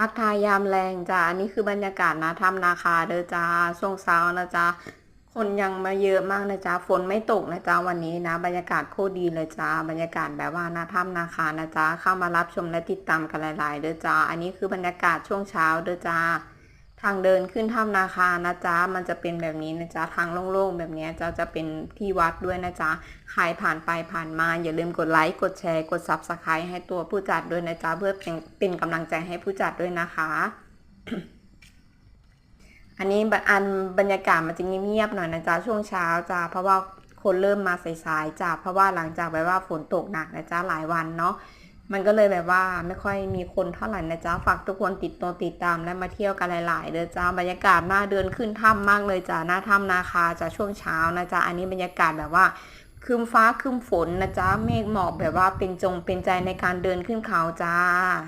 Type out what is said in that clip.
อากายยามแรงจ้าอันนี้คือบรรยากาศนะถ้ำนาคาเด้อจ้าช่วงเช้านะจ้าคนยังมาเยอะมากนะจ้าฝนไม่ตกนะจ้าวันนี้นะ บรรยากาศโคตรดีเลยจ้าบรรยากาศแบบว่านาถ้ำนาคานะจ้าเข้ามารับชมและติดตามกันหลาย ๆ เด้อจ้าอันนี้คือบรรยากาศช่วงเช้าเด้อจ้า ทางเดินขึ้นถ้ำนาคานะจ้ามันจะเป็นแบบนี้นะจ้าทางโล่งๆแบบนี้จะจะเป็นที่วัดด้วยนะจ้าใครผ่านไปผ่านมา อย่าลืมกดไลค์ กดแชร์ กด Subscribe ให้ตัวผู้จัดด้วยนะจ้าเพื่อเป็นเป็นกำลังใจให้ผู้จัดด้วยนะคะ อันนี้บอันบรรยากาศมันจะเงียบๆหน่อยนะจ๊ะ ช่วงเช้าจ้าเพราะว่าคนเริ่มมาสายๆจ้าเพราะว่าหลังจากแบบว่าฝนตกหนักนะจ๊ะหลายวันเนาะ มันก็เลยแบบว่าไม่ค่อยมีคนเท่าไหร่นะจ๊ะฝากทุกคนติดตัวติดตามและมาเที่ยวกันหลาย ๆเด้อจ้าบรรยากาศน่าเดินขึ้นถ้ำมากเลยจ้าหน้าถ้ำนาคาจ้าช่วงเช้านะจ๊ะอันนี้บรรยากาศแบบว่าครึมฟ้าครึมฝนนะจ๊ะเมฆหมอกแบบว่าเป็นจงเป็นใจในการเดินขึ้นเขาจ้า